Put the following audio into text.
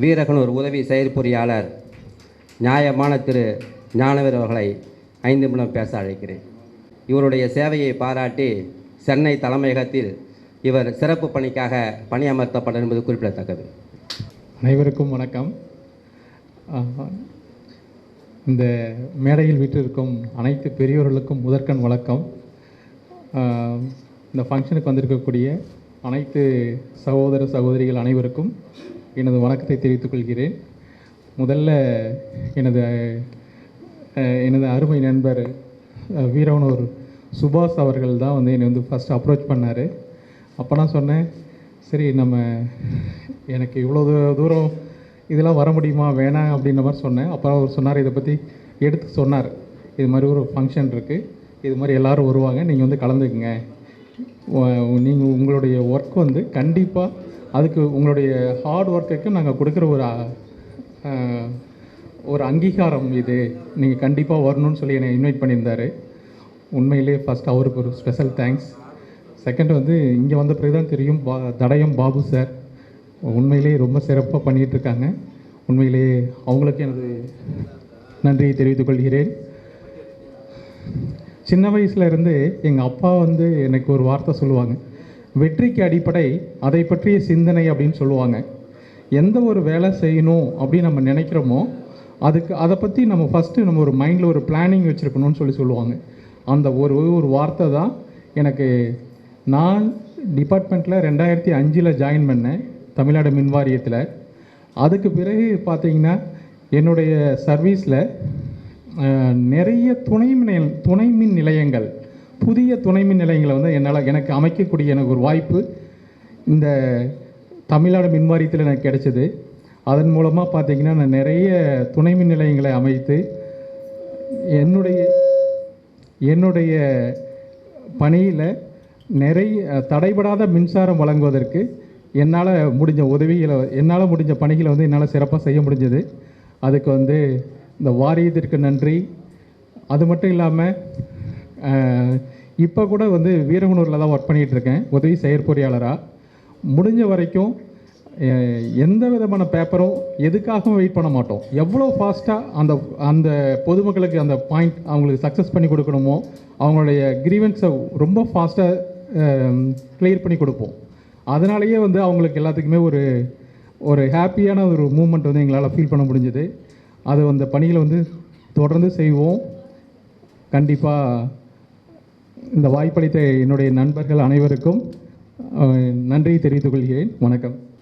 வீரகனூர் உதவி செயற்பொறியாளர். நியாயமான திரு. ஞானவர் அவர்களை ஐந்து நிமிடம் பேச அழைக்கிறேன். இவருடைய சேவையை பாராட்டி சென்னை தலைமையகத்தில் இவர் சிறப்பு பணிக்காக பணியமர்த்தப்பட்டார் என்பது குறிப்பிடத்தக்கது. அனைவருக்கும் வணக்கம். இந்த மேடையில் வீற்றிருக்கும் அனைத்து பெரியோர்களுக்கும் முதற்கண் வணக்கம். இந்த ஃபங்க்ஷனுக்கு வந்திருக்கக்கூடிய அனைத்து சகோதர சகோதரிகள் அனைவருக்கும் எனது வணக்கத்தை தெரிவித்துக் கொள்கிறேன். முதல்ல எனது எனது அருமை நண்பர் வீரவனூர் சுபாஷ் அவர்கள் தான் வந்து என்னை வந்து ஃபஸ்ட் அப்ரோச் பண்ணார். அப்போ நான் சொன்னேன் சரி நம்ம எனக்கு இவ்வளோ தூரம் இதெல்லாம் வர முடியுமா? வேணாம் அப்படின்ற மாதிரி சொன்னேன். அப்புறம் அவர் சொன்னார் இதை பற்றி எடுத்து சொன்னார். இது மாதிரி ஒரு ஃபங்க்ஷன் இருக்குது இது மாதிரி எல்லோரும் வருவாங்க. நீங்கள் வந்து கலந்துக்குங்க. நீங்கள் உங்களுடைய ஒர்க் வந்து கண்டிப்பாக அதுக்கு உங்களுடைய ஹார்ட் ஒர்க்குக்கு நாங்கள் கொடுக்குற ஒரு ஒரு அங்கீகாரம் இது. நீங்கள் கண்டிப்பாக வரணும்னு சொல்லி என்னை இன்வைட் பண்ணியிருந்தாரு. உண்மையிலே ஃபஸ்ட் அவருக்கு ஒரு ஸ்பெஷல் தேங்க்ஸ் செகண்ட் வந்து இங்கே வந்த பிறகு தான் தெரியும் பா தடயம் பாபு சார் உண்மையிலே ரொம்ப சிறப்பாக பண்ணிகிட்டு இருக்காங்க. உண்மையிலே அவங்களுக்கு எனது நன்றியை தெரிவித்துக் கொள்கிறேன். சின்ன வயசுலேருந்து எங்கள் அப்பா வந்து எனக்கு ஒரு வார்த்தை சொல்லுவாங்க. வெற்றிக்கு அடிப்படை அதை பற்றிய சிந்தனை அப்படின்னு சொல்லுவாங்க. எந்த ஒரு வேலை செய்யணும் அப்படின்னு நம்ம நினைக்கிறோமோ அதுக்கு அதை பற்றி நம்ம ஃபஸ்ட்டு நம்ம ஒரு மைண்டில் ஒரு பிளானிங் வச்சுருக்கணும்னு சொல்லி சொல்லுவாங்க. அந்த ஒரு ஒரு வார்த்தை தான் எனக்கு நான் டிபார்ட்மெண்ட்டில் ரெண்டாயிரத்தி அஞ்சில் ஜாயின் பண்ணேன் தமிழ்நாடு மின் வாரியத்தில் அதுக்கு பிறகு பார்த்தீங்கன்னா என்னுடைய சர்வீஸில் நிறைய துணை மின் துணை மின் நிலையங்கள் புதிய துணை மின் நிலையங்களை வந்து என்னால் எனக்கு அமைக்கக்கூடிய எனக்கு ஒரு வாய்ப்பு இந்த தமிழ்நாடு மின் வாரியத்தில் எனக்கு கிடைச்சது. அதன் மூலமாக பார்த்தீங்கன்னா நான் நிறைய துணை மின் நிலையங்களை அமைத்து என்னுடைய என்னுடைய பணியில் நிறைய தடைபடாத மின்சாரம் வழங்குவதற்கு என்னால் முடிஞ்ச உதவிகளை என்னால் முடிஞ்ச பணிகளை வந்து என்னால் சிறப்பாக செய்ய முடிஞ்சது. அதுக்கு வந்து இந்த வாரியத்திற்கு நன்றி. அது மட்டும் இல்லாமல் இப்போ கூட வந்து வீரகுனூரில் தான் ஒர்க் பண்ணிகிட்டு இருக்கேன் உதவி செயற்பொறியாளராக முடிஞ்ச வரைக்கும் எந்த விதமான பேப்பரும் எதுக்காகவும் வெயிட் பண்ண மாட்டோம். எவ்வளோ ஃபாஸ்ட்டாக அந்த அந்த பொதுமக்களுக்கு அந்த பாயிண்ட் அவங்களுக்கு சக்ஸஸ் பண்ணி கொடுக்கணுமோ அவங்களுடைய கிரீவன்ஸை ரொம்ப ஃபாஸ்ட்டாக கிளியர் பண்ணி கொடுப்போம். அதனாலேயே வந்து அவங்களுக்கு எல்லாத்துக்குமே ஒரு ஒரு ஹாப்பியான ஒரு மூமெண்ட் வந்து எங்களால் ஃபீல் பண்ண முடிஞ்சது. அது அந்த பணிகளை வந்து தொடர்ந்து செய்வோம். கண்டிப்பாக இந்த வாய்ப்பளித்த என்னுடைய நண்பர்கள் அனைவருக்கும் நன்றியை தெரிவித்துக் கொள்கிறேன். வணக்கம்.